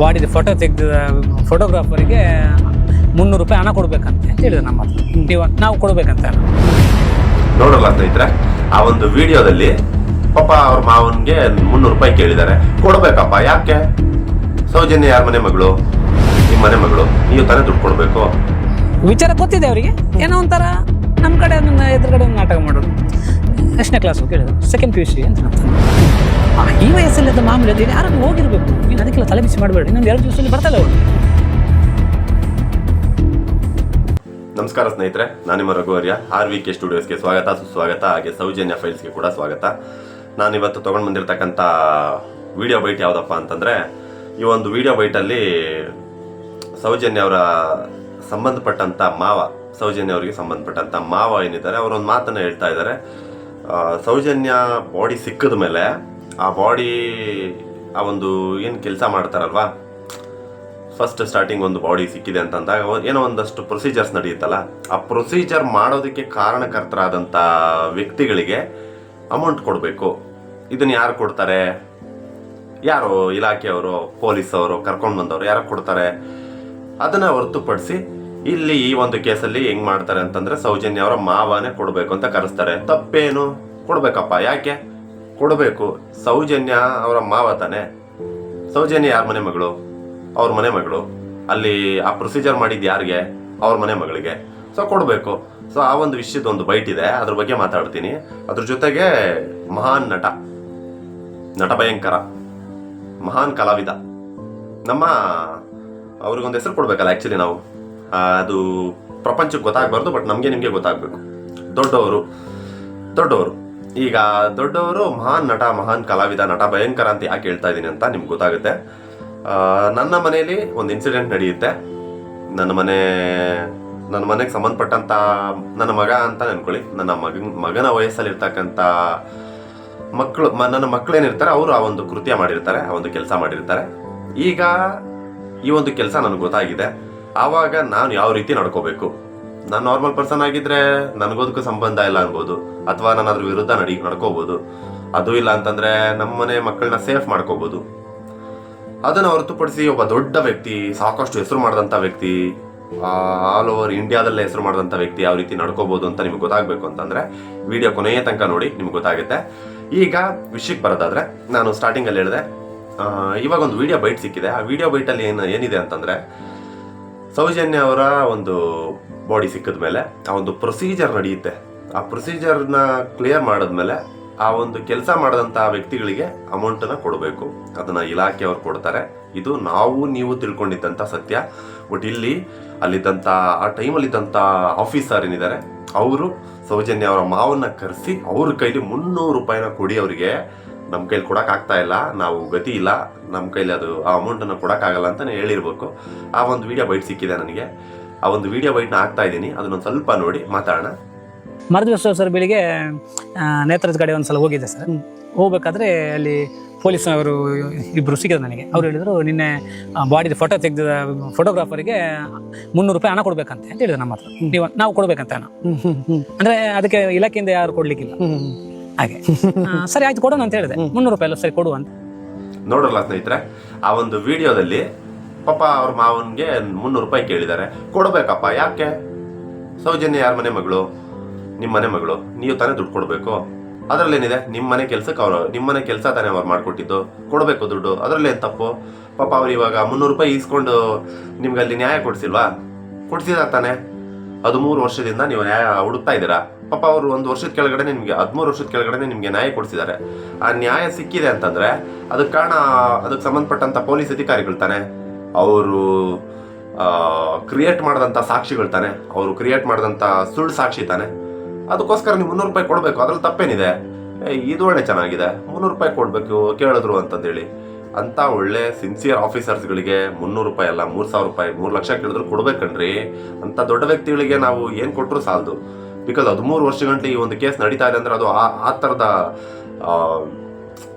ಬಾಡಿದ photo ತೆಗೆದ ಫೋಟೋಗ್ರಾಫರಿಗೆ ಮುನ್ನೂರು ರೂಪಾಯಿ ಹಣ ಕೊಡಬೇಕಂತೆ ಹೇಳಿದ್ರು ನಮ್ಮ ಹತ್ರ. ನೀವು ನಾವು ಕೊಡ್ಬೇಕಂತ ನೋಡಲ್ಲ ಸ್ನೇಹಿತರೆ ಆ ಒಂದು ವಿಡಿಯೋದಲ್ಲಿ ಪಾಪ ಅವ್ರ ಮಾವನ್ಗೆ ಮುನ್ನೂರು ರೂಪಾಯಿ ಕೇಳಿದ್ದಾರೆ. ಕೊಡ್ಬೇಕಪ್ಪ ಯಾಕೆ? ಸೌಜನ್ಯ ಯಾರ ಮನೆ ಮಗಳು? ನಿಮ್ಮ ಮನೆ ಮಗಳು ನೀವು ತಾನೇ ದುಡ್ಡು ಕೊಡಬೇಕು? ವಿಚಾರ ಗೊತ್ತಿದೆ ಅವರಿಗೆ. ಏನೋ ಒಂಥರ ನಮ್ಮ ಕಡೆ ಎದುರುಗಡೆ ನಾಟಕ ಮಾಡೋದು. ಎಷ್ಟನೇ ಕ್ಲಾಸ್ ಕೇಳಿದ್ರು? ಸೆಕೆಂಡ್ ಪಿ ಯು ಸಿ ಅಂತ ನಾನು ಈ ವಯಸ್ಸಲ್ಲಿ ಅದು ಮಾಮೂಲಿ ಅದು ಯಾರು ಹೋಗಿರ್ಬೇಕು. ನೀನು ಅದಕ್ಕೆಲ್ಲ ತಲೆ ಬಿಸಿ ಮಾಡಬೇಡಿ. ಇನ್ನೊಂದು ಎರಡು ದಿವಸದಲ್ಲಿ ಬರ್ತಲ್ಲ ಅವರು ನಮಸ್ಕಾರ ಸ್ನೇಹಿತರೆ, ನಾನು ನಿಮ್ಮ ರಘುವರ್ಯ ಆರ್ ವಿ ಕೆ ಸ್ಟುಡಿಯೋಸ್ಗೆ ಸ್ವಾಗತ, ಸುಸ್ವಾಗತ, ಹಾಗೆ ಸೌಜನ್ಯ ಫೈಲ್ಸ್ಗೆ ಕೂಡ ಸ್ವಾಗತ. ನಾನು ಇವತ್ತು ತೊಗೊಂಡು ಬಂದಿರತಕ್ಕಂಥ ವಿಡಿಯೋ ಬೈಟ್ ಯಾವುದಪ್ಪ ಅಂತಂದರೆ, ಈ ಒಂದು ವಿಡಿಯೋ ಬೈಟಲ್ಲಿ ಸೌಜನ್ಯ ಅವರ ಸಂಬಂಧಪಟ್ಟಂಥ ಮಾವ, ಸೌಜನ್ಯ ಅವರಿಗೆ ಸಂಬಂಧಪಟ್ಟಂಥ ಮಾವ ಏನಿದ್ದಾರೆ, ಅವರೊಂದು ಮಾತನ್ನು ಹೇಳ್ತಾ ಇದ್ದಾರೆ. ಸೌಜನ್ಯ ಬಾಡಿ ಸಿಕ್ಕಿದ ಮೇಲೆ ಆ ಬಾಡಿ ಆ ಒಂದು ಏನು ಕೆಲಸ ಮಾಡ್ತಾರಲ್ವಾ? ಫಸ್ಟ್ ಸ್ಟಾರ್ಟಿಂಗ್ ಒಂದು ಬಾಡಿ ಸಿಕ್ಕಿದೆ ಅಂತಂದಾಗ ಅಂದಾಗ ಏನೋ ಒಂದಷ್ಟು ಪ್ರೊಸೀಜರ್ಸ್ ನಡೆಯುತ್ತಲ್ಲ, ಆ ಪ್ರೊಸೀಜರ್ ಮಾಡೋದಕ್ಕೆ ಕಾರಣಕರ್ತರಾದಂಥ ವ್ಯಕ್ತಿಗಳಿಗೆ ಅಮೌಂಟ್ ಕೊಡಬೇಕು. ಇದನ್ನು ಯಾರು ಕೊಡ್ತಾರೆ? ಯಾರು ಇಲಾಖೆಯವರು ಪೊಲೀಸ್ ಅವರು, ಕರ್ಕೊಂಡು ಬಂದವರು ಯಾರು ಕೊಡ್ತಾರೆ. ಅದನ್ನು ಹೊರತುಪಡಿಸಿ ಇಲ್ಲಿ ಈ ಒಂದು ಕೇಸಲ್ಲಿ ಹೆಂಗ್ ಮಾಡ್ತಾರೆ ಅಂತಂದ್ರೆ ಸೌಜನ್ಯ ಅವರ ಮಾವನೇ ಕೊಡಬೇಕು ಅಂತ ಕರೆಸ್ತಾರೆ. ತಪ್ಪೇನು? ಕೊಡ್ಬೇಕಪ್ಪ, ಯಾಕೆ? ಕೊಡಬೇಕು. ಸೌಜನ್ಯ ಅವರ ಮಾವ ತಾನೆ. ಸೌಜನ್ಯ ಯಾರ ಮನೆ ಮಗಳು? ಅವ್ರ ಮನೆ ಮಗಳು. ಅಲ್ಲಿ ಆ ಪ್ರೊಸೀಜರ್ ಮಾಡಿದ್ದು ಯಾರಿಗೆ? ಅವ್ರ ಮನೆ ಮಗಳಿಗೆ. ಸೊ ಕೊಡಬೇಕು. ಸೊ ಆ ಒಂದು ವಿಷಯದ ಒಂದು ಬೈಟ್ ಇದೆ. ಅದ್ರ ಬಗ್ಗೆ ಮಾತಾಡ್ತೀನಿ. ಅದ್ರ ಜೊತೆಗೆ ಮಹಾನ್ ನಟ. ನಟ ಭಯಂಕರ. ಮಹಾನ್ ಕಲಾವಿದ. ನಮ್ಮ ಅವ್ರಿಗೊಂದು ಹೆಸರು ಕೊಡ್ಬೇಕಲ್ಲ ಆ್ಯಕ್ಚುಲಿ ನಾವು. ಅದು ಪ್ರಪಂಚಕ್ಕೆ ಗೊತ್ತಾಗಬಾರ್ದು ಬಟ್ ನಮಗೆ ನಿಮಗೆ ಗೊತ್ತಾಗಬೇಕು. ದೊಡ್ಡವರು. ದೊಡ್ಡವರು. ಈಗ ದೊಡ್ಡವರು ಮಹಾನ್ ನಟ, ಮಹಾನ್ ಕಲಾವಿದ, ನಟ ಭಯಂಕರ ಅಂತ ಯಾಕೆ ಹೇಳ್ತಾ ಇದ್ದೀನಿ ಅಂತ ನಿಮ್ಗೆ ಗೊತ್ತಾಗುತ್ತೆ. ನನ್ನ ಮನೆಯಲ್ಲಿ ಒಂದು ಇನ್ಸಿಡೆಂಟ್ ನಡೆಯುತ್ತೆ. ನನ್ನ ಮನೆ, ನನ್ನ ಮನೆಗೆ ಸಂಬಂಧಪಟ್ಟಂತ ನನ್ನ ಮಗ ಅಂತ ನೆನ್ಕೊಳ್ಳಿ. ನನ್ನ ಮಗನ ಮಗನ ವಯಸ್ಸಲ್ಲಿರ್ತಕ್ಕಂಥ ಮಕ್ಕಳು ನನ್ನ ಮಕ್ಕಳೇನಿರ್ತಾರೆ ಅವರು ಆ ಒಂದು ಕೃತ್ಯ ಮಾಡಿರ್ತಾರೆ, ಆ ಒಂದು ಕೆಲಸ ಮಾಡಿರ್ತಾರೆ. ಈಗ ಈ ಒಂದು ಕೆಲಸ ನನಗೆ ಗೊತ್ತಾಗಿದೆ. ಆವಾಗ ನಾನು ಯಾವ ರೀತಿ ನಡ್ಕೋಬೇಕು? ನಾನು ನಾರ್ಮಲ್ ಪರ್ಸನ್ ಆಗಿದ್ರೆ ನನಗೋದಕ್ಕೂ ಸಂಬಂಧ ಇಲ್ಲ ಅನ್ಬೋದು. ಅಥವಾ ನಾನು ಅದ್ರ ವಿರುದ್ಧ ನಡಿ ನಡ್ಕೋಬಹುದು ಅದು ಇಲ್ಲ ಅಂತಂದ್ರೆ ನಮ್ಮನೆ ಮಕ್ಕಳನ್ನ ಸೇಫ್ ಮಾಡ್ಕೋಬಹುದು ಅದನ್ನು ಹೊರತುಪಡಿಸಿ ಒಬ್ಬ ದೊಡ್ಡ ವ್ಯಕ್ತಿ, ಸಾಕಷ್ಟು ಹೆಸರು ಮಾಡಿದಂಥ ವ್ಯಕ್ತಿ ಆಲ್ ಓವರ್ ಇಂಡಿಯಾದಲ್ಲೇ ಹೆಸರು ಮಾಡಿದಂಥ ವ್ಯಕ್ತಿ ಯಾವ ರೀತಿ ನಡ್ಕೋಬಹುದು ಅಂತ ನಿಮ್ಗೆ ಗೊತ್ತಾಗಬೇಕು ಅಂತಂದ್ರೆ ವಿಡಿಯೋ ಕೊನೆಯ ತನಕ ನೋಡಿ ನಿಮ್ಗೆ ಗೊತ್ತಾಗುತ್ತೆ. ಈಗ ವಿಷಯಕ್ಕೆ ಬರೋದಾದ್ರೆ ನಾನು ಸ್ಟಾರ್ಟಿಂಗ್ ಅಲ್ಲಿ ಹೇಳಿದೆ ಇವಾಗ ಒಂದು ವಿಡಿಯೋ ಬೈಟ್ ಸಿಕ್ಕಿದೆ. ಆ ವಿಡಿಯೋ ಬೈಟಲ್ಲಿ ಏನು, ಏನಿದೆ ಅಂತಂದ್ರೆ ಸೌಜನ್ಯ ಅವರ ಒಂದು ಬಾಡಿ ಸಿಕ್ಕಿದ ಮೇಲೆ ಆ ಒಂದು ಪ್ರೊಸೀಜರ್ ನಡೆಯುತ್ತೆ. ಆ ಪ್ರೊಸೀಜರ್ನ ಕ್ಲಿಯರ್ ಮಾಡಿದ್ಮೇಲೆ ಆ ಒಂದು ಕೆಲಸ ಮಾಡಿದಂಥ ವ್ಯಕ್ತಿಗಳಿಗೆ ಅಮೌಂಟನ್ನು ಕೊಡಬೇಕು. ಅದನ್ನ ಇಲಾಖೆಯವರು ಕೊಡ್ತಾರೆ. ಇದು ನಾವು, ನೀವು ತಿಳ್ಕೊಂಡಿದ್ದಂಥ ಸತ್ಯ. ಬಟ್ ಇಲ್ಲಿ ಅಲ್ಲಿದ್ದಂಥ ಆ ಟೈಮಲ್ಲಿದ್ದಂಥ ಆಫೀಸರ್ ಏನಿದ್ದಾರೆ, ಅವರು ಸೌಜನ್ಯ ಅವರ ಮಾವನ್ನ ಕರೆಸಿ ಅವ್ರ ಕೈಲಿ ಮುನ್ನೂರು ರೂಪಾಯಿನ ಕೊಡಿ ಅವರಿಗೆ. ನಮ್ಮ ಕೈಲಿ ಕೊಡೋಕ್ಕಾಗ್ತಾ ಇಲ್ಲ, ನಾವು ಗತಿ ಇಲ್ಲ ನಮ್ಮ ಕೈಲಿ ಅದು ಆ ಅಮೌಂಟನ್ನು ಕೊಡೋಕ್ಕಾಗಲ್ಲ ಅಂತಲೇ ಹೇಳಿರ್ಬೇಕು. ಆ ಒಂದು ವಿಡಿಯೋ ಬೈಟ್ ಸಿಕ್ಕಿದೆ ನನಗೆ. ಆ ಒಂದು ವಿಡಿಯೋ ವೈಟ್ನ ಹಾಕ್ತಾ ಇದ್ದೀನಿ. ಅದನ್ನೊಂದು ಸ್ವಲ್ಪ ನೋಡಿ ಮಾತಾಡೋಣ. ಮರುದಿವಸ ಸರ್ ಬೆಳಿಗ್ಗೆ ನೇತ್ರದ ಕಡೆ ಒಂದ್ಸಲ ಹೋಗಿದ್ದೆ ಸರ್. ಹೋಗ್ಬೇಕಾದ್ರೆ ಅಲ್ಲಿ ಪೊಲೀಸ್ ಅವರು ಇಬ್ರು ಸಿಕ್ಕಿದ್ರು ನನಗೆ. ಅವ್ರು ಹೇಳಿದರು ನಿನ್ನೆ ಬಾಡಿದ ಫೋಟೋ ತೆಗೆದ ಫೋಟೋಗ್ರಾಫರಿಗೆ ಮುನ್ನೂರು ರೂಪಾಯಿ ಹಣ ಕೊಡಬೇಕಂತ. ಅಂತ ಹೇಳಿದ್ರು ನಮ್ಮ ಹತ್ರ. ನೀವು ನಾವು ಕೊಡಬೇಕಂತ ಹಣ. ಅಂದರೆ ಅದಕ್ಕೆ ಇಲಾಖೆಯಿಂದ ಯಾರು ಕೊಡಲಿಕ್ಕಿಲ್ಲ. ಹಾಗೆ. ಸರಿ ಆಯ್ತು ಕೊಡೋಣ ಅಂತ ಹೇಳಿದೆ. ಮುನ್ನೂರು ರೂಪಾಯಿ ಅಲ್ಲ ಸರಿ ಕೊಡು ಅಂತ. ನೋಡಲ್ಲ ಸ್ನೇಹಿತರೆ ಆ ಒಂದು ವಿಡಿಯೋದಲ್ಲಿ ಪಾಪ ಅವ್ರ ಮಾವನ್ಗೆ ಮುನ್ನೂರು ರೂಪಾಯಿ ಕೇಳಿದ್ದಾರೆ. ಕೊಡಬೇಕಪ್ಪ, ಯಾಕೆ? ಸೌಜನ್ಯ ಯಾರ ಮನೆ ಮಗಳು? ನಿಮ್ಮ ಮನೆ ಮಗಳು. ನೀವು ತಾನೇ ದುಡ್ಡು ಕೊಡಬೇಕು. ಅದರಲ್ಲೇನಿದೆ? ನಿಮ್ಮ ಮನೆ ಕೆಲ್ಸಕ್ಕೆ ಅವರು ನಿಮ್ಮ ಮನೆ ಕೆಲಸ ತಾನೇ ಅವ್ರು ಮಾಡಿಕೊಟ್ಟಿದ್ದು. ಕೊಡಬೇಕು ದುಡ್ಡು. ಅದರಲ್ಲೇನು ತಪ್ಪು? ಪಾಪ ಅವ್ರು ಇವಾಗ ಮುನ್ನೂರು ರೂಪಾಯಿ ಇಸ್ಕೊಂಡು ನಿಮ್ಗೆ ಅಲ್ಲಿ ನ್ಯಾಯ ಕೊಡ್ಸಿಲ್ವಾ? ಕೊಡ್ಸಿದ ತಾನೆ? ಹದಿಮೂರು ವರ್ಷದಿಂದ ನೀವು ನ್ಯಾಯ ಹುಡುಕ್ತಾ ಇದ್ದೀರಾ? ಪಾಪ ಅವರು ಒಂದು ವರ್ಷದ ಕೆಳಗಡೆ ನಿಮಗೆ ಹದಿಮೂರು ವರ್ಷದ ಕೆಳಗಡೆ ನಿಮಗೆ ನ್ಯಾಯ ಕೊಡಿಸಿದ್ದಾರೆ. ಆ ನ್ಯಾಯ ಸಿಕ್ಕಿದೆ ಅಂತಂದ್ರೆ, ಅದಕ್ಕೆ ಕಾರಣ ಅದಕ್ಕೆ ಸಂಬಂಧಪಟ್ಟಂತ ಪೊಲೀಸ್ ಅಧಿಕಾರಿಗಳು ತಾನೆ? ಅವರು ಕ್ರಿಯೇಟ್ ಮಾಡಿದಂಥ ಸಾಕ್ಷಿಗಳು ತಾನೆ. ಅವರು ಕ್ರಿಯೇಟ್ ಮಾಡಿದಂಥ ಸುಳ್ಳು ಸಾಕ್ಷಿ ತಾನೆ. ಅದಕ್ಕೋಸ್ಕರ ನೀವು ಮುನ್ನೂರು ರೂಪಾಯಿ ಕೊಡಬೇಕು. ಅದ್ರಲ್ಲಿ ತಪ್ಪೇನಿದೆ? ಇದು ಒಳ್ಳೆ ಚೆನ್ನಾಗಿದೆ. ಮುನ್ನೂರು ರೂಪಾಯಿ ಕೊಡಬೇಕು ಕೇಳಿದ್ರು ಅಂತಂದೇಳಿ. ಅಂತ ಒಳ್ಳೆ ಸಿನ್ಸಿಯರ್ ಆಫೀಸರ್ಸ್ಗಳಿಗೆ ಮುನ್ನೂರು ರೂಪಾಯಿ ಅಲ್ಲ, ಮೂರು ಸಾವಿರ ರೂಪಾಯಿ, ಮೂರು ಲಕ್ಷ ಕೇಳಿದ್ರು ಕೊಡ್ಬೇಕನ್ರಿ. ಅಂತ ದೊಡ್ಡ ವ್ಯಕ್ತಿಗಳಿಗೆ ನಾವು ಏನು ಕೊಟ್ಟರು ಸಾಲದು? ಬಿಕಾಸ್ ಹದಿಮೂರು ವರ್ಷಗಂಟೆ ಈ ಒಂದು ಕೇಸ್ ನಡೀತಾ ಇದೆ ಅಂದ್ರೆ ಅದು ಆ ಆ ಥರದ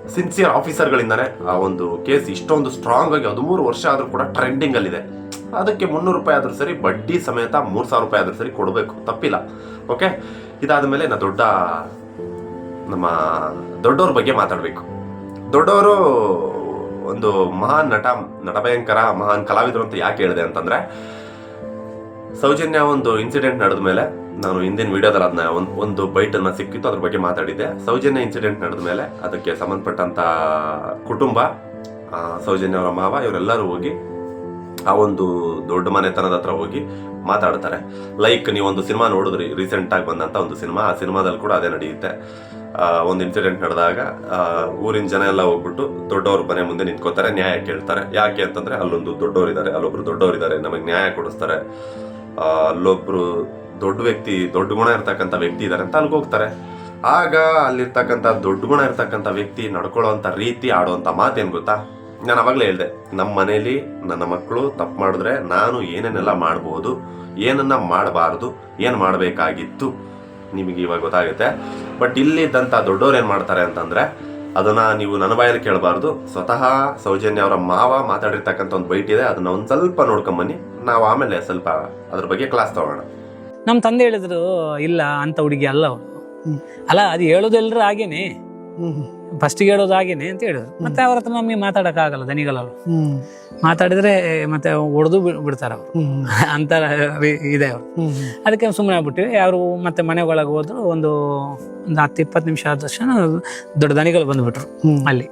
ಸಿನ್ಸಿಯರ್ ಆಫೀಸರ್ಗಳಿಂದಾನೆ ಆ ಒಂದು ಕೇಸ್ ಇಷ್ಟೊಂದು ಸ್ಟ್ರಾಂಗ್ ಆಗಿ ಹದಿಮೂರು ವರ್ಷ ಆದ್ರೂ ಕೂಡ ಟ್ರೆಂಡಿಂಗ್ ಅಲ್ಲಿದೆ. ಅದಕ್ಕೆ ಮುನ್ನೂರು ರೂಪಾಯಿ ಆದ್ರೂ ಸರಿ, ಬಡ್ಡಿ ಸಮೇತ ಮೂರು ಸಾವಿರ ರೂಪಾಯಿ ಆದ್ರೂ ಸರಿ ಕೊಡಬೇಕು. ತಪ್ಪಿಲ್ಲ. ಓಕೆ ಇದಾದ ಮೇಲೆ ನಾ ದೊಡ್ಡ, ನಮ್ಮ ದೊಡ್ಡವ್ರ ಬಗ್ಗೆ ಮಾತಾಡಬೇಕು. ದೊಡ್ಡವರು ಒಂದು ಮಹಾನ್ ನಟ, ನಟಭಯಂಕರ, ಮಹಾನ್ ಕಲಾವಿದರು ಅಂತ ಯಾಕೆ ಹೇಳಿದೆ ಅಂತಂದ್ರೆ, ಸೌಜನ್ಯ ಒಂದು ಇನ್ಸಿಡೆಂಟ್ ನಡೆದ ಮೇಲೆ ನಾನು ಹಿಂದಿನ ವಿಡಿಯೋದಲ್ಲಿ ಅದನ್ನ ಒಂದು ಒಂದು ಬೈಟ್ ಅನ್ನ ಸಿಕ್ಕಿತ್ತು, ಅದ್ರ ಬಗ್ಗೆ ಮಾತಾಡಿದ್ದೆ. ಸೌಜನ್ಯ ಇನ್ಸಿಡೆಂಟ್ ನಡೆದ ಮೇಲೆ ಅದಕ್ಕೆ ಸಂಬಂಧಪಟ್ಟಂತ ಕುಟುಂಬ ಸೌಜನ್ಯ ಅವರ ಮಾವ, ಇವರೆಲ್ಲರೂ ಹೋಗಿ ಆ ಒಂದು ದೊಡ್ಡ ಮನೆತನದ ಹತ್ರ ಹೋಗಿ ಮಾತಾಡ್ತಾರೆ. ಲೈಕ್ ನೀವು ಒಂದು ಸಿನಿಮಾ ನೋಡಿದ್ರಿ ರೀಸೆಂಟ್ ಆಗಿ ಬಂದಂತ ಒಂದು ಸಿನಿಮಾ, ಆ ಸಿನಿಮಾದಲ್ಲಿ ಕೂಡ ಅದೇ ನಡೆಯುತ್ತೆ. ಒಂದು ಇನ್ಸಿಡೆಂಟ್ ನಡೆದಾಗ ಊರಿನ ಜನ ಎಲ್ಲ ಹೋಗ್ಬಿಟ್ಟು ದೊಡ್ಡವ್ರ ಮನೆ ಮುಂದೆ ನಿಂತ್ಕೋತಾರೆ, ನ್ಯಾಯ ಕೇಳ್ತಾರೆ. ಯಾಕೆ ಅಂತಂದ್ರೆ ಅಲ್ಲೊಂದು ದೊಡ್ಡವರಿದ್ದಾರೆ, ಅಲ್ಲೊಬ್ರು ದೊಡ್ಡವರಿದ್ದಾರೆ, ನಮಗೆ ನ್ಯಾಯ ಕೊಡಿಸ್ತಾರೆ. ಅಲ್ಲೊಬ್ರು ದೊಡ್ಡ ವ್ಯಕ್ತಿ, ದೊಡ್ಡ ಗುಣ ಇರ್ತಕ್ಕಂಥ ವ್ಯಕ್ತಿ ಇದ್ದಾರೆ ಅಂತ ಅಲ್ಲಿಗೆ ಹೋಗ್ತಾರೆ. ಆಗ ಅಲ್ಲಿರ್ತಕ್ಕಂಥ ದೊಡ್ಡ ಗುಣ ಇರ್ತಕ್ಕಂಥ ವ್ಯಕ್ತಿ ನಡ್ಕೊಳ್ಳೋಂಥ ರೀತಿ ಆಡುವಂಥ ಮಾತೇನು ಗೊತ್ತಾ? ನಾನು ಅವಾಗಲೇ ಹೇಳಿದೆ ನಮ್ಮ ಮನೇಲಿ ನನ್ನ ಮಕ್ಕಳು ತಪ್ಪು ಮಾಡಿದ್ರೆ ನಾನು ಏನೇನೆಲ್ಲ ಮಾಡ್ಬೋದು, ಏನನ್ನ ಮಾಡಬಾರ್ದು, ಏನು ಮಾಡಬೇಕಾಗಿತ್ತು ನಿಮಗೆ ಇವಾಗ ಗೊತ್ತಾಗುತ್ತೆ. ಬಟ್ ಇಲ್ಲಿದ್ದಂಥ ದೊಡ್ಡವ್ರು ಏನು ಮಾಡ್ತಾರೆ ಅಂತಂದ್ರೆ, ಅದನ್ನ ನೀವು ನನ್ನ ಬಾಯಲ್ಲಿ ಕೇಳಬಾರ್ದು, ಸ್ವತಃ ಸೌಜನ್ಯ ಅವರ ಮಾವ ಮಾತಾಡಿರ್ತಕ್ಕಂಥ ಒಂದು ಬೈಟ್ ಇದೆ, ಅದನ್ನ ಒಂದು ಸ್ವಲ್ಪ ನೋಡ್ಕೊಂಬನ್ನಿ ನಾವು ಆಮೇಲೆ ಸ್ವಲ್ಪ ಅದ್ರ ಬಗ್ಗೆ ಕ್ಲಾಸ್ ತಗೋಣ ನಮ್ಮ ತಂದೆ ಹೇಳಿದ್ರು ಇಲ್ಲ ಅಂತ ಹುಡುಗಿ ಅಲ್ಲ ಅವಳು. ಅಲ್ಲ ಅದು ಹೇಳೋದು ಎಲ್ಲರೂ ಹಾಗೇನೆ ಫಸ್ಟಿಗೆ ಹೇಳೋದು ಹಾಗೇನೆ ಅಂತ ಹೇಳಿದ್ರು. ಮತ್ತೆ ಅವ್ರ ಹತ್ರ ನಮಗೆ ಮಾತಾಡಕ್ಕಾಗಲ್ಲ ದನಿಗಳವರು ಮಾತಾಡಿದ್ರೆ ಮತ್ತೆ ಹೊಡೆದು ಬಿಡ್ತಾರೆ ಅವರು. ಅಂತ ಇದೆ ಅವರು. ಅದಕ್ಕೆ ಸುಮ್ಮನೆ ಆಗ್ಬಿಟ್ಟಿವಿ ಅವರು ಮತ್ತೆ ಮನೆ ಒಳಗೆ ಹೋದ್ರು. ಒಂದು ಒಂದು ಹತ್ತು ಇಪ್ಪತ್ತು ನಿಮಿಷ ಆದ ತಕ್ಷಣ ದೊಡ್ಡ ದನಿಗಳು ಬಂದ್ಬಿಟ್ರು ಅಲ್ಲಿ.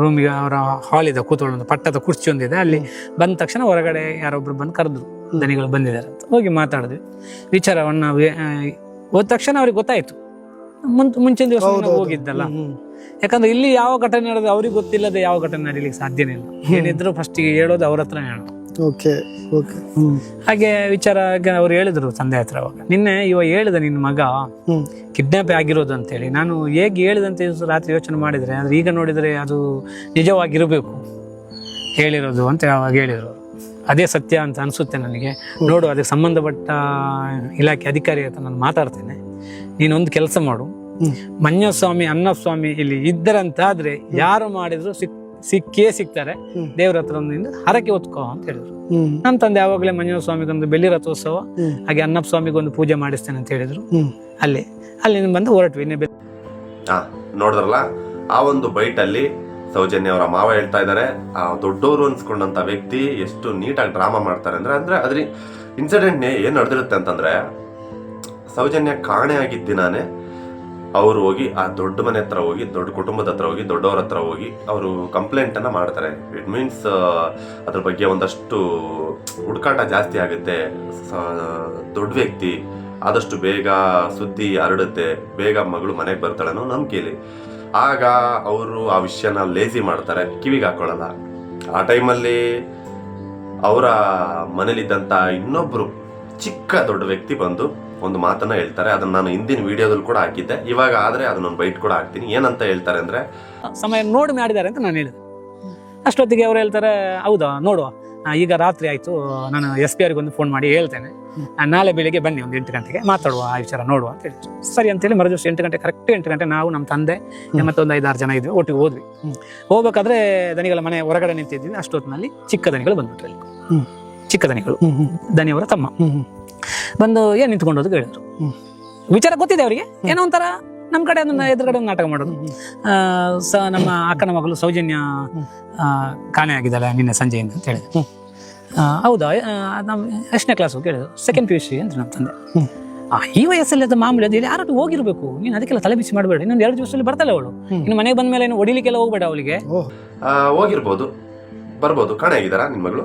ರೂಮಿಗೆ ಅವರ ಹಾಲ್ ಇದೆ ಕೂತ್ಕೊಳ್ಳೋದು ಪಟ್ಟದ ಕುರ್ಚಿ ಒಂದಿದೆ. ಅಲ್ಲಿ ಬಂದ ತಕ್ಷಣ ಹೊರಗಡೆ ಯಾರೊಬ್ರು ಬಂದು ಕರೆದ್ರು. ದನಿಗಳು ಬಂದಿದ್ದಾರೆ ಅಂತ. ಹೋಗಿ ಮಾತಾಡಿದ್ವಿ. ವಿಚಾರವನ್ನ ಹೋದ ತಕ್ಷಣ ಅವ್ರಿಗೆ ಗೊತ್ತಾಯ್ತು. ಮುಂಚೆ ಮುಂಚಿನ ದಿವಸ ಹೋಗಿದ್ದಲ್ಲ. ಯಾಕಂದ್ರೆ ಇಲ್ಲಿ ಯಾವ ಘಟನೆ ನಡೆದ ಅವ್ರಿಗೆ ಗೊತ್ತಿಲ್ಲದೆ ಯಾವ ಘಟನೆ ನಡೀಲಿಕ್ಕೆ ಸಾಧ್ಯನೇ ಇಲ್ಲ. ಏನಿದ್ರು ಫಸ್ಟಿಗೆ ಹೇಳೋದು ಅವ್ರ ಹತ್ರನೇ ಹೇಳೋದು. Okay okay. ಹಾಗೆ ವಿಚಾರ ಅವ್ರು ಹೇಳಿದ್ರು ತಂದೆ ಹತ್ರ ಅವಾಗ. ನಿನ್ನೆ ಇವ ಹೇಳಿದ ನಿನ್ನ ಮಗ ಹ್ಮ್. ಕಿಡ್ನಾಪ್ ಆಗಿರೋದು ಅಂತೇಳಿ. ನಾನು ಹೇಗೆ ಹೇಳಿದಂತೆ ಇವತ್ತು ರಾತ್ರಿ ಯೋಚನೆ ಮಾಡಿದ್ರೆ ಆದ್ರೆ ಈಗ ನೋಡಿದ್ರೆ ಅದು ನಿಜವಾಗಿರಬೇಕು. ಹೇಳಿರೋದು ಅಂತ ಅವಾಗ ಹೇಳಿದ್ರು. ಅದೇ ಸತ್ಯ ಅಂತ ಅನಿಸುತ್ತೆ ನನಗೆ. ನೋಡು ಅದಕ್ಕೆ ಸಂಬಂಧಪಟ್ಟ ಇಲಾಖೆ ಅಧಿಕಾರಿ ಹತ್ರ ನಾನು ಮಾತಾಡ್ತೇನೆ. ನೀನೊಂದು ಕೆಲಸ ಮಾಡು. ಮಂಜಸ್ವಾಮಿ ಅನ್ನಸ್ವಾಮಿ ಇಲ್ಲಿ ಇದ್ದರಂತಾದ್ರೆ ಯಾರು ಮಾಡಿದ್ರು ಸಿಕ್ ಸಿಕ್ಕೇ ಸಿಗ್ತಾರೆ. ದೇವರ ಹತ್ರ ಒಂದು ಹರಕೆ ಹೊತ್ಕೋ ಅಂತ ಹೇಳಿದ್ರು. ನನ್ನ ನಮ್ಮ ತಂದೆ ಯಾವಾಗಲೇ ಮಂಜುನಾಥ ಸ್ವಾಮಿಗೊಂದು ಬೆಳ್ಳಿ ರಥೋತ್ಸವ. ಹಾಗೆ ಅನ್ನಪ್ಪ ಸ್ವಾಮಿಗೊಂದು ಪೂಜೆ ಮಾಡಿಸ್ತೇನೆ ಅಂತ ಹೇಳಿದ್ರು. ಅಲ್ಲಿ ಅಲ್ಲಿ ಬಂದು ಹೊರಟ್ವಿ ನೋಡಿದ್ರಲ್ಲ ಆ ಒಂದು ಬೈಟ್ ಅಲ್ಲಿ ಸೌಜನ್ಯ ಅವರ ಮಾವ ಹೇಳ್ತಾ ಇದ್ದಾರೆ ಆ ದೊಡ್ಡವರು ಅನ್ಸ್ಕೊಂಡಂತ ವ್ಯಕ್ತಿ ಎಷ್ಟು ನೀಟಾಗಿ ಡ್ರಾಮಾ ಮಾಡ್ತಾರೆ ಅಂದ್ರೆ ಅಂದ್ರೆ ಅದ್ರ ಇನ್ಸಿಡೆಂಟ್ ಏನ್ ನಡೆದಿರುತ್ತೆ ಅಂತಂದ್ರೆ, ಸೌಜನ್ಯ ಕಾಣೆ ಆಗಿದ್ದ ದಿನಾನೇ ಅವರು ಹೋಗಿ, ಆ ದೊಡ್ಡ ಮನೆ ಹತ್ರ ಹೋಗಿ, ದೊಡ್ಡ ಕುಟುಂಬದ ಹತ್ರ ಹೋಗಿ, ದೊಡ್ಡವ್ರ ಹತ್ರ ಹೋಗಿ ಅವರು ಕಂಪ್ಲೇಂಟ್ ಅನ್ನ ಮಾಡ್ತಾರೆ. ಇಟ್ ಮೀನ್ಸ್ ಅದ್ರ ಬಗ್ಗೆ ಒಂದಷ್ಟು ಹುಡುಕಾಟ ಜಾಸ್ತಿ ಆಗುತ್ತೆ. ದೊಡ್ಡ ವ್ಯಕ್ತಿ ಆದಷ್ಟು ಬೇಗ ಸುದ್ದಿ ಹರಡುತ್ತೆ, ಬೇಗ ಮಗಳು ಮನೆಗೆ ಬರ್ತಾಳೆ ಅನ್ನೋ ನಂಬಿಕೆಯಲ್ಲಿ ಆಗ ಅವರು ಆ ವಿಷಯನ ಲೇಸಿ ಮಾಡ್ತಾರೆ, ಕಿವಿಗೆ ಹಾಕೊಳ್ಳಲ್ಲ. ಆ ಟೈಮಲ್ಲಿ ಅವರ ಮನೇಲಿದ್ದಂಥ ಇನ್ನೊಬ್ಬರು ಚಿಕ್ಕ ದೊಡ್ಡ ವ್ಯಕ್ತಿ ಬಂದು ಒಂದು ಮಾತನ್ನು ಹೇಳ್ತಾರೆ. ಅದನ್ನು ನಾನು ಹಿಂದಿನ ವಿಡಿಯೋದಲ್ಲಿ ಕೂಡ ಹಾಕಿದ್ದೆ. ಇವಾಗ ಆದರೆ ಅದನ್ನೊಂದು ಬೈಟ್ ಕೂಡ ಹಾಕ್ತೀನಿ. ಏನಂತ ಹೇಳ್ತಾರೆ ಅಂದರೆ, ಸಮಯ ನೋಡಿ ಮಾಡಿದ್ದಾರೆ ಅಂತ ನಾನು ಹೇಳಿದೆ. ಅಷ್ಟೊತ್ತಿಗೆ ಅವ್ರು ಹೇಳ್ತಾರೆ, ಹೌದಾ, ನೋಡುವ. ಈಗ ರಾತ್ರಿ ಆಯ್ತು. ನಾನು ಎಸ್ ಪಿ ಅವ್ರಿಗೆ ಒಂದು ಫೋನ್ ಮಾಡಿ ಹೇಳ್ತೇನೆ. ನಾಳೆ ಬೆಳಿಗ್ಗೆ ಬನ್ನಿ ಒಂದು ಎಂಟು ಗಂಟೆಗೆ ಮಾತಾಡುವ ಆ ವಿಚಾರ ನೋಡುವ ಅಂತ ಹೇಳಿದ್ರು. ಸರಿ ಅಂತೇಳಿ ಮರದಿವಸ ಎಂಟು ಗಂಟೆ ಕರೆಕ್ಟ್ ಎಂಟು ಗಂಟೆ ನಾವು ನಮ್ಮ ತಂದೆ ಮತ್ತೆ ಒಂದು ಐದಾರು ಜನ ಇದ್ವಿ ಒಟ್ಟಿಗೆ ಹೋದ್ವಿ. ಹೋಗ್ಬೇಕಾದ್ರೆ ದನಿಗಳ ಮನೆ ಹೊರಗಡೆ ನಿಂತಿದ್ವಿ ಅಷ್ಟೊತ್ತಿನಲ್ಲಿ ಚಿಕ್ಕ ದನಿಗಳು ಬಂದ್ಬಿಟ್ರು. ಚಿಕ್ಕ ದನಿಗಳು ದನಿಯವರ ತಮ್ಮ. ಬಂದು ಏನ್ ನಿಂತ್ಕೊಂಡೋದು ಹೇಳಿದ್ರು ವಿಚಾರ ಗೊತ್ತಿದೆ ಅವರಿಗೆ? ಏನೋ ಒಂಥರ ನಮ್ಮ ಕಡೆ ಅದನ್ನ ಎದುರುಗಡೆ ಒಂದು ನಾಟಕ ಮಾಡೋದು. ಸ ನಮ್ಮ ಅಕ್ಕನ ಮಗಳು ಸೌಜನ್ಯ ಆ, ಕಾಣೆ ಆಗಿದ್ದಾಳೆ ನಿನ್ನೆ ಸಂಜೆಯಿಂದ ಅಂತ ಹೇಳಿದೆ ಹೌದಾ? ನಮ್ಮ ಎಷ್ಟನೇ ಕ್ಲಾಸು ಕೇಳಿದ್ರು ಸೆಕೆಂಡ್ ಪಿ ಯು ಸಿ ಅಂತ ನಮ್ಮ ತಂದೆ. ಆ, ಈ ವಯಸ್ಸಲ್ಲಿ ಅದು ಮಾಮೂಲಿ ಅದು ಯಾರಾದ್ರೂ ಹೋಗಿರ್ಬೇಕು. ನೀನು ಅದಕ್ಕೆಲ್ಲ ತಲೆ ಬಿಸಿ ಮಾಡಬೇಡ. ಇನ್ನೊಂದು ಎರಡು ದಿವಸದಲ್ಲಿ ಬರ್ತಾಳೆ ಅವಳು. ಇನ್ನು ಮನೆಗೆ ಬಂದ ಮೇಲೆ ಏನು ಹೊಡಿಲಿಕ್ಕೆಲ್ಲ ಹೋಗ್ಬೇಡ ಅವಳಿಗೆ. ಹೋಗಿರ್ಬೋದು. ಬರ್ಬೋದು. ಕಾಣೆ ಆಗಿದಾರಾ ನಿಮ್ಮ ಮಗಳು?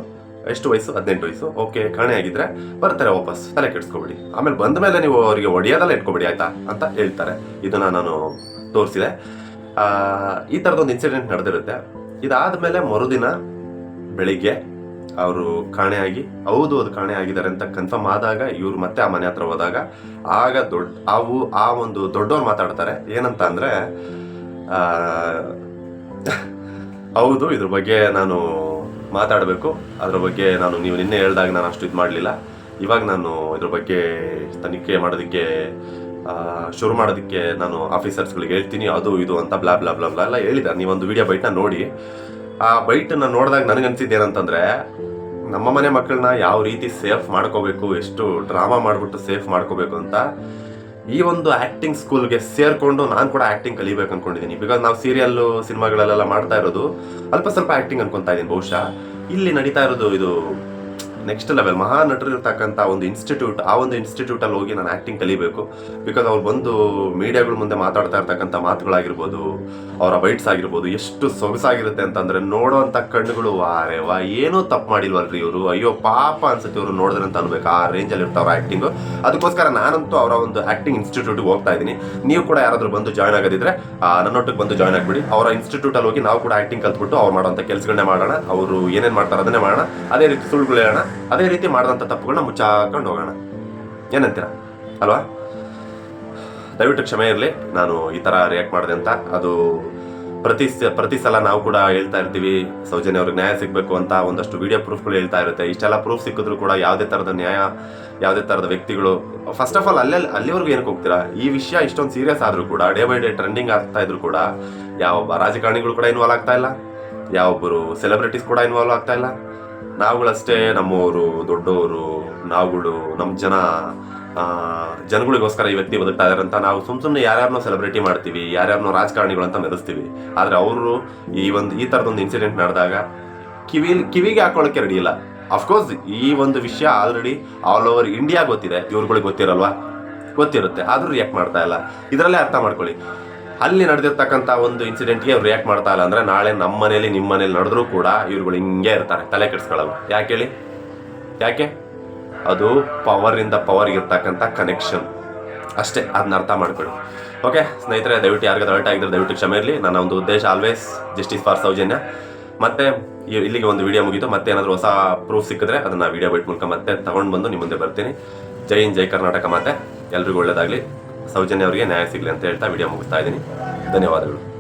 ಎಷ್ಟು ವಯಸ್ಸು? ಹದಿನೆಂಟು ವಯಸ್ಸು. ಓಕೆ ಕಾಣೆ ಆಗಿದ್ರೆ ಬರ್ತಾರೆ ವಾಪಸ್. ತಲೆ ಕೆಡಿಸ್ಕೊಬೇಡಿ. ಆಮೇಲೆ ಬಂದ ಮೇಲೆ ನೀವು ಅವರಿಗೆ ಒಡೆಯೋದಲ್ಲ ಇಟ್ಕೊಬಿಡಿ, ಆಯ್ತಾ? ಅಂತ ಹೇಳ್ತಾರೆ. ಇದನ್ನ ನಾನು ತೋರಿಸಿದೆ. ಈ ಥರದೊಂದು ಇನ್ಸಿಡೆಂಟ್ ನಡೆದಿರುತ್ತೆ. ಇದಾದ್ಮೇಲೆ ಮರುದಿನ ಬೆಳಿಗ್ಗೆ ಅವರು ಕಾಣೆಯಾಗಿ ಹೌದು, ಅದು ಕಾಣೆ ಆಗಿದ್ದಾರೆ ಅಂತ ಕನ್ಫರ್ಮ್ ಆದಾಗ ಇವ್ರು ಮತ್ತೆ ಆ ಮನೆ ಹತ್ರ ಹೋದಾಗ ಆಗ ದೊಡ್ಡ ಅವು ಆ ಒಂದು ದೊಡ್ಡವ್ರು ಮಾತಾಡ್ತಾರೆ. ಏನಂತ ಅಂದರೆ ಹೌದು, ಇದ್ರ ಬಗ್ಗೆ ನಾನು ಮಾತಾಡಬೇಕು. ಅದರ ಬಗ್ಗೆ ನಾನು ನೀವು ನಿನ್ನೆ ಹೇಳಿದಾಗ ನಾನು ಅಷ್ಟು ಇದು ಮಾಡಲಿಲ್ಲ. ಇವಾಗ ನಾನು ಇದ್ರ ಬಗ್ಗೆ ತನಿಖೆ ಮಾಡೋದಕ್ಕೆ ಶುರು ಮಾಡೋದಕ್ಕೆ ನಾನು ಆಫೀಸರ್ಸ್ಗಳಿಗೆ ಹೇಳ್ತೀನಿ. ಅದು, ಇದು ಅಂತ ಬ್ಲಾ ಬ್ಲಾ ಬ್ಲಾ ಬ್ಲಾ ಎಲ್ಲ ಹೇಳಿದ್ದಾರೆ. ನೀವೊಂದು ವಿಡಿಯೋ ಬೈಟ್ನ ನೋಡಿ. ಆ ಬೈಟನ್ನ ನೋಡಿದಾಗ ನನಗನ್ಸಿದ್ದು ಏನಂತಂದ್ರೆ, ನಮ್ಮ ಮನೆ ಮಕ್ಕಳನ್ನ ಯಾವ ರೀತಿ ಸೇಫ್ ಮಾಡ್ಕೋಬೇಕು, ಎಷ್ಟು ಡ್ರಾಮಾ ಮಾಡಿಬಿಟ್ಟು ಸೇಫ್ ಮಾಡ್ಕೋಬೇಕು ಅಂತ ಈ ಒಂದು ಆ್ಯಕ್ಟಿಂಗ್ ಸ್ಕೂಲ್ಗೆ ಸೇರ್ಕೊಂಡು ನಾನು ಕೂಡ ಆ್ಯಕ್ಟಿಂಗ್ ಕಲಿಬೇಕು ಅನ್ಕೊಂಡಿದ್ದೀನಿ ಬಿಕಾಸ್ ನಾವು ಸೀರಿಯಲ್ ಸಿನಿಮಾಗಳಲ್ಲೆಲ್ಲ ಮಾಡ್ತಾ ಇರೋದು ಅಲ್ಪ ಸ್ವಲ್ಪ ಆ್ಯಕ್ಟಿಂಗ್ ಅನ್ಕೊತಾ ಇದ್ದೀನಿ ಬಹುಶಃ. ಇಲ್ಲಿ ನಡೀತಾ ಇರೋದು ಇದು ನೆಕ್ಸ್ಟ್ ಲೆವೆಲ್ ಮಹಾ ನಟರು ಇರ್ತಕ್ಕಂಥ ಒಂದು ಇನ್ಸ್ಟಿಟ್ಯೂಟ್ ಆ ಒಂದು ಇನ್ಸ್ಟಿಟ್ಯೂಟ್ ಅಲ್ಲಿ ಹೋಗಿ ನಾನು ಆಕ್ಟಿಂಗ್ ಕಲಿಬೇಕು. ಬಿಕಾಸ್ ಅವ್ರು ಬಂದು ಮೀಡಿಯಾಗಳ ಮುಂದೆ ಮಾತಾಡ್ತಾ ಇರ್ತಕ್ಕಂಥ ಮಾತುಗಳಾಗಿರ್ಬೋದು, ಅವರ ಬೈಟ್ಸ್ ಆಗಿರ್ಬೋದು, ಎಷ್ಟು ಸೊಗಸಾಗಿರುತ್ತೆ ಅಂತಂದರೆ ನೋಡೋವಂಥ ಕಣ್ಣುಗಳು ವಾರೆ ವಾ, ಏನೂ ತಪ್ಪು ಮಾಡಿಲ್ವಲ್ರಿ ಇವರು. ಅಯ್ಯೋ, ಪಾಪ ಅನ್ಸುತ್ತೆ ಇವರು ನೋಡಿದ್ರೆ ಅಂತ ಅನ್ಬೇಕು. ಆ ರೇಂಜಲ್ಲಿ ಇರ್ತಾವೆ ಆ್ಯಕ್ಟಿಂಗು ಅದಕ್ಕೋಸ್ಕರ ನಾನಂತೂ ಅವರ ಒಂದು ಆಕ್ಟಿಂಗ್ ಇನ್ಸ್ಟಿಟ್ಯೂಟ್ಗೆ ಹೋಗ್ತಾ ಇದ್ದೀನಿ. ನೀವು ಕೂಡ ಯಾರಾದ್ರೂ ಬಂದು ಜಾಯ್ನ್ ಆಗೋದಿದ್ರೆ ನನ್ನೊಟ್ಟಿಗೆ ಬಂದು ಜಾಯ್ನ್ ಆಗ್ಬಿಡಿ. ಅವರ ಇನ್ಸ್ಟಿಟ್ಯೂಟ್ ಅಲ್ಲಿ ಹೋಗಿ ನಾವು ಕೂಡ ಆ್ಯಕ್ಟಿಂಗ್ ಕಲ್ತ್ಬಿಟ್ಟು ಅವ್ರು ಮಾಡೋಂಥ ಕೆಲಸಗಳನ್ನೇ ಮಾಡೋಣ. ಅವರು ಏನೇನು ಮಾಡ್ತಾರೆ ಅದನ್ನೇ ಮಾಡೋಣ. ಅದೇ ರೀತಿ ಸುಳ್ಳುಗಳು ಹೇಳೋಣ. ಅದೇ ರೀತಿ ಮಾಡಿದಂಥ ತಪ್ಪುಗಳನ್ನ ಮುಚ್ಚಾಕೊಂಡು ಹೋಗೋಣ. ಏನಂತೀರಾ ಅಲ್ವಾ? ದಯವಿಟ್ಟು ಕ್ಷಮೆ ಇರಲಿ. ನಾನು ಈ ಥರ ರಿಯಾಕ್ಟ್ ಮಾಡಿದೆ ಅಂತ. ಅದು ಪ್ರತಿ ಪ್ರತಿ ಸಲ ನಾವು ಕೂಡ ಹೇಳ್ತಾ ಇರ್ತೀವಿ, ಸೌಜನ್ಯ ಅವ್ರಿಗೆ ನ್ಯಾಯ ಸಿಗಬೇಕು ಅಂತ ಒಂದಷ್ಟು ವಿಡಿಯೋ ಪ್ರೂಫ್ಗಳು ಹೇಳ್ತಾ ಇರುತ್ತೆ. ಇಷ್ಟೆಲ್ಲ ಪ್ರೂಫ್ ಸಿಕ್ಕಿದ್ರು ಕೂಡ ಯಾವುದೇ ಥರದ ನ್ಯಾಯ, ಯಾವುದೇ ಥರದ ವ್ಯಕ್ತಿಗಳು ಫಸ್ಟ್ ಆಫ್ ಆಲ್ ಅಲ್ಲೇ, ಅಲ್ಲಿವರೆಗೂ ಏನಕ್ಕೆ ಹೋಗ್ತೀರಾ? ಈ ವಿಷಯ ಇಷ್ಟೊಂದು ಸೀರಿಯಸ್ ಆದರೂ ಕೂಡ ಡೇ ಬೈ ಡೇ ಟ್ರೆಂಡಿಂಗ್ ಆಗ್ತಾ ಇದ್ರು ಕೂಡ ಯಾವೊಬ್ಬ ರಾಜಕಾರಣಿಗಳು ಕೂಡ ಇನ್ವಾಲ್ವ್ ಆಗ್ತಾ ಇಲ್ಲ. ಯಾವೊಬ್ಬರು ಸೆಲೆಬ್ರಿಟೀಸ್ ಕೂಡ ಇನ್ವಾಲ್ವ್ ಆಗ್ತಾ ಇಲ್ಲ. ನಾವುಗಳಷ್ಟೇ ನಮ್ಮವರು, ದೊಡ್ಡವರು, ನಾವುಗಳು ನಮ್ಮ ಜನ ಜನಗಳಿಗೋಸ್ಕರ ಈ ವ್ಯಕ್ತಿ ಬದುಕ್ತಾ ಇದಾರೆ ಅಂತ ನಾವು ಸುಮ್ ಸುಮ್ಮನೆ ಯಾರ್ಯಾರನ್ನೋ ಸೆಲೆಬ್ರಿಟಿ ಮಾಡ್ತೀವಿ, ಯಾರ್ಯಾರನ್ನೋ ರಾಜಕಾರಣಿಗಳು ಅಂತ ಮೆರೆಸ್ತೀವಿ ಆದ್ರೆ ಅವರು ಈ ಒಂದು, ಈ ಥರದೊಂದು ಇನ್ಸಿಡೆಂಟ್ ನಡೆದಾಗ ಕಿವಿ, ಕಿವಿಗೆ ಹಾಕೊಳ್ಳೋಕೆ ರೆಡಿ ಇಲ್ಲ. ಅಫ್ಕೋರ್ಸ್ ಈ ಒಂದು ವಿಷಯ ಆಲ್ರೆಡಿ ಆಲ್ ಓವರ್ ಇಂಡಿಯಾ ಗೊತ್ತಿದೆ. ಇವ್ರುಗಳಿಗೆ ಗೊತ್ತಿರಲ್ವಾ? ಗೊತ್ತಿರುತ್ತೆ. ಆದ್ರೂ ರಿಯಾಕ್ಟ್ ಮಾಡ್ತಾ ಇಲ್ಲ. ಇದರಲ್ಲೇ ಅರ್ಥ ಮಾಡ್ಕೊಳ್ಳಿ. ಅಲ್ಲಿ ನಡೆದಿರ್ತಕ್ಕಂಥ ಒಂದು ಇನ್ಸಿಡೆಂಟ್ಗೆ ಅವ್ರು ರಿಯಾಕ್ಟ್ ಮಾಡ್ತಾ ಇಲ್ಲ ಅಂದರೆ ನಾಳೆ ನಮ್ಮ ಮನೇಲಿ, ನಿಮ್ಮ ಮನೇಲಿ ನಡೆದ್ರೂ ಕೂಡ ಇವ್ರುಗಳು ಹಿಂಗೆ ಇರ್ತಾರೆ, ತಲೆ ಕೆಡಿಸ್ಕೊಳ್ಳಲ್ಲ ಯಾಕೆ ಹೇಳಿ? ಯಾಕೆ? ಅದು ಪವರಿಂದ ಪವರ್ಗೆ ಇರ್ತಕ್ಕಂಥ ಕನೆಕ್ಷನ್ ಅಷ್ಟೇ ಅದನ್ನ ಅರ್ಥ ಮಾಡ್ಕೊಳ್ಳಿ. ಓಕೆ ಸ್ನೇಹಿತರೆ, ದಯವಿಟ್ಟು ಯಾರಿಗೆ ಅಲರ್ಟ್ ಆಗಿದ್ರೆ ದಯವಿಟ್ಟು ಕ್ಷಮೆ ಇರಲಿ. ನನ್ನ ಒಂದು ಉದ್ದೇಶ ಆಲ್ವೇಸ್ ಜಸ್ಟಿಸ್ ಫಾರ್ ಸೌಜನ್ಯ. ಮತ್ತೆ ಇಲ್ಲಿಗೆ ಒಂದು ವಿಡಿಯೋ ಮುಗೀತು. ಮತ್ತೆ ಏನಾದರೂ ಹೊಸ ಪ್ರೂಫ್ ಸಿಕ್ಕಿದ್ರೆ ಅದನ್ನು ವಿಡಿಯೋ ಬಿಟ್ಟು ಮೂಲಕ ಮತ್ತೆ ತಗೊಂಡು ಬಂದು ನಿಮ್ಮ ಮುಂದೆ ಬರ್ತೀನಿ. ಜೈ ಹಿಂದ್, ಜೈ ಕರ್ನಾಟಕ ಮತ್ತೆ ಎಲ್ರಿಗೂ ಒಳ್ಳೇದಾಗಲಿ. ಸೌಜನ್ಯ ಅವರಿಗೆ ನ್ಯಾಯ ಸಿಗಲಿ ಅಂತ ಹೇಳ್ತಾ ವಿಡಿಯೋ ಮುಗಿಸ್ತಾ ಇದ್ದೀನಿ. ಧನ್ಯವಾದಗಳು.